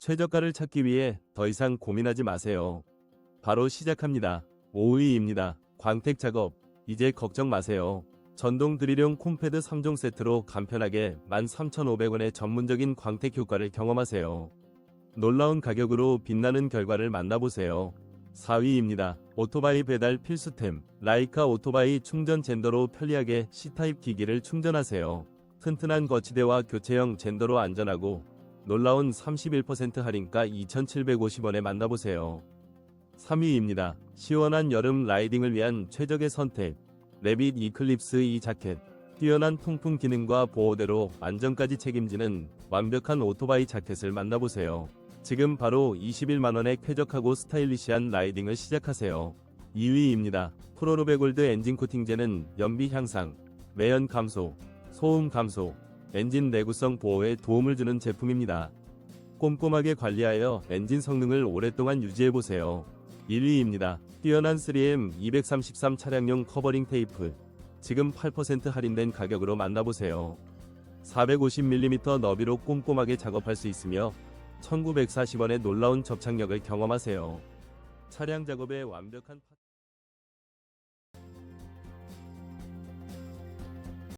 최저가를 찾기 위해 더 이상 고민하지 마세요. 바로 시작합니다. 5위입니다. 광택 작업. 이제 걱정 마세요. 전동 드릴용 콤패드 3종 세트로 간편하게 13,500원의 전문적인 광택 효과를 경험하세요. 놀라운 가격으로 빛나는 결과를 만나보세요. 4위입니다. 오토바이 배달 필수템. 라이카 오토바이 충전 젠더로 편리하게 C타입 기기를 충전하세요. 튼튼한 거치대와 교체형 젠더로 안전하고 놀라운 31% 할인가 2,750원에 만나보세요. 3위입니다. 시원한 여름 라이딩을 위한 최적의 선택. 레빗 이클립스 이 자켓. 뛰어난 통풍 기능과 보호대로 안전까지 책임지는 완벽한 오토바이 자켓을 만나보세요. 지금 바로 21만원에 쾌적하고 스타일리시한 라이딩을 시작하세요. 2위입니다. 프로노베 골드 엔진 코팅제는 연비 향상, 매연 감소, 소음 감소, 엔진 내구성 보호에 도움을 주는 제품입니다. 꼼꼼하게 관리하여 엔진 성능을 오랫동안 유지해보세요. 1위입니다. 뛰어난 3M 233 차량용 커버링 테이프. 지금 8% 할인된 가격으로 만나보세요. 450mm 너비로 꼼꼼하게 작업할 수 있으며 1940원의 놀라운 접착력을 경험하세요. 차량 작업에 완벽한 파...